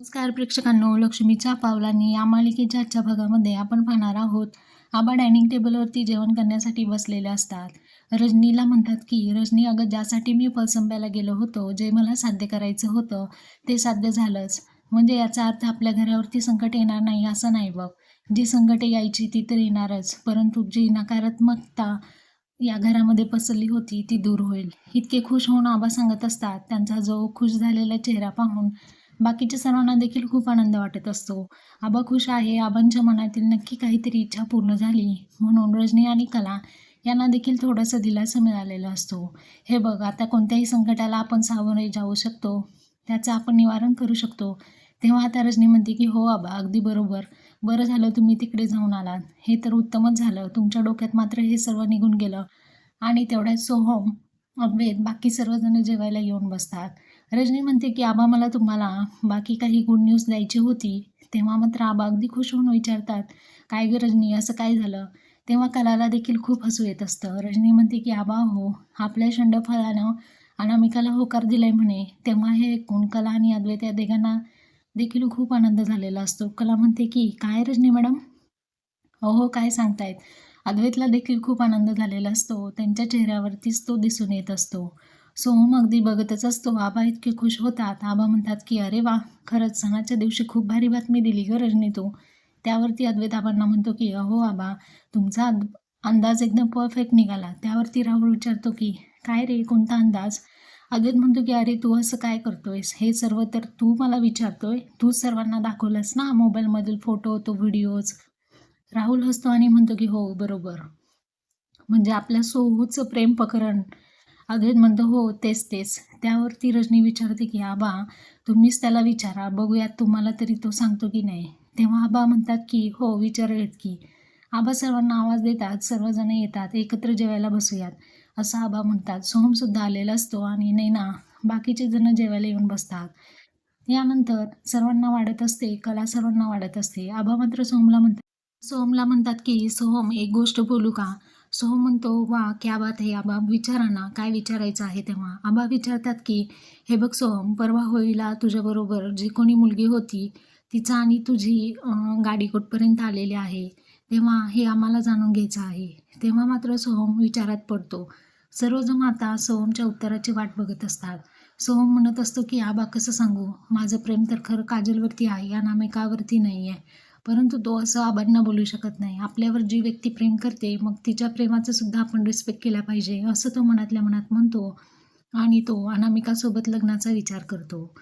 नमस्कार प्रेक्षकांनो लक्ष्मीच्या पावलांनी या मालिकेच्या आजच्या भागामध्ये आपण पाहणार आहोत आबा डायनिंग टेबलवरती जेवण करण्यासाठी बसलेले असतात. रजनीला म्हणतात की रजनी अगं ज्यासाठी मी पसंब्याला गेलो होतो जे मला साध्य करायचं होतं ते साध्य झालंच. म्हणजे याचा अर्थ आपल्या घरावरती संकट येणार नाही असं नाही बघ. जी संकटे यायची ती तर येणारच. परंतु जी नकारात्मकता या घरामध्ये पसरली होती ती दूर होईल. इतके खुश होऊन आबा सांगत असतात. त्यांचा जो खुश झालेला चेहरा पाहून बाकीच्या सर्वांना देखील खूप आनंद वाटत असतो. आबा खुश आहे. आबांच्या मनातील नक्की काहीतरी इच्छा पूर्ण झाली म्हणून रजनी आणि कला यांना देखील थोडासा दिलासा मिळालेला असतो. हे बघ आता कोणत्याही संकटाला आपण सामोरे जाऊ शकतो त्याचं आपण निवारण करू शकतो. तेव्हा आता रजनी म्हणते की हो आबा अगदी बरोबर. बरं झालं तुम्ही तिकडे जाऊन आलात. हे तर उत्तमच झालं. तुमच्या डोक्यात मात्र हे सर्व निघून गेलं. आणि तेवढ्यात सोहम अद्वैत बाकी सर्वजण जेवायला येऊन बसतात. रजनी म्हणते की आबा मला तुम्हाला बाकी काही गुड न्यूज द्यायची होती. तेव्हा मात्र आबा अगदी खुश होऊन विचारतात काय गं रजनी असं काय झालं? तेव्हा कलाला देखील खूप हसू येत असतं. रजनी म्हणते की आबा हो आपल्या शंडफळानं अनामिकाला होकार दिलाय म्हणे. तेव्हा हे ऐकून कला आणि अद्वैत या देगांना देखील खूप आनंद झालेला असतो. कला म्हणते की काय रजनी मॅडम? हो हो काय सांगतायत? अद्वैतला देखील खूप आनंद झालेला असतो. त्यांच्या चेहऱ्यावरतीच तो दिसून येत असतो. सोहम अगदी बघतच असतो. आबा इतके खुश होतात. आबा म्हणतात की अरे वा खरंच सणाच्या दिवशी खूप भारी बातमी दिली ग रजनी तू. त्यावरती अद्वैत आबांना म्हणतो की अहो आबा तुमचा अंदाज एकदम परफेक्ट निघाला. त्यावरती राहुल विचारतो की काय रे कोणता अंदाज? अद्वैत म्हणतो की अरे तू असं काय करतोयस? हे सर्व तर तू मला विचारतोय. तू सर्वांना दाखवलंस ना मोबाईलमधील फोटो तो व्हिडिओज? राहुल हसतो आणि म्हणतो की हो बरोबर. म्हणजे आपल्या सोहूचं प्रेम प्रकरण अद्वैत म्हणतो हो तेच तेच. त्यावरती रजनी विचारते की आबा तुम्हीच त्याला विचारा बघूयात तुम्हाला तरी तो सांगतो की नाही. तेव्हा आबा म्हणतात की हो विचारूयात की. आबा सर्वांना आवाज देतात सर्वजण येतात एकत्र जेवायला बसूयात असं आबा म्हणतात. सोहमसुद्धा आलेला असतो आणि नैना बाकीचे जण जेवायला येऊन बसतात. यानंतर सर्वांना वाढत असते कला सर्वांना वाढत असते. आबा मात्र सोहमला म्हणतात सोहमला म्हणतात की सोहम एक गोष्ट बोलू का? सो म्हणतो वा क्या बात आहे आबा विचारा ना काय विचारायचं आहे तेव्हा? आबा विचारतात की हे बघ सोहम परवा होईला तुझ्याबरोबर जी कोणी मुलगी होती तिचा आणि तुझी गाडी कुठपर्यंत आलेली आहे? तेव्हा हे आम्हाला जाणून घ्यायचं आहे. तेव्हा मात्र सोहम विचारात पडतो. सर्वजण आता सोहमच्या उत्तराची वाट बघत असतात. सोहम म्हणत असतो की आबा कसं सांगू? माझं प्रेम तर खरं काजलवरती आहे या नामिकावरती नाही आहे परंतु तो असं आबांना बोलू शकत नाही. आपल्यावर जी व्यक्ती प्रेम करते मग तिच्या प्रेमाचं सुद्धा आपण रिस्पेक्ट केला पाहिजे असं तो मनातल्या मनात म्हणतो आणि तो अनामिकासोबत लग्नाचा विचार करतो.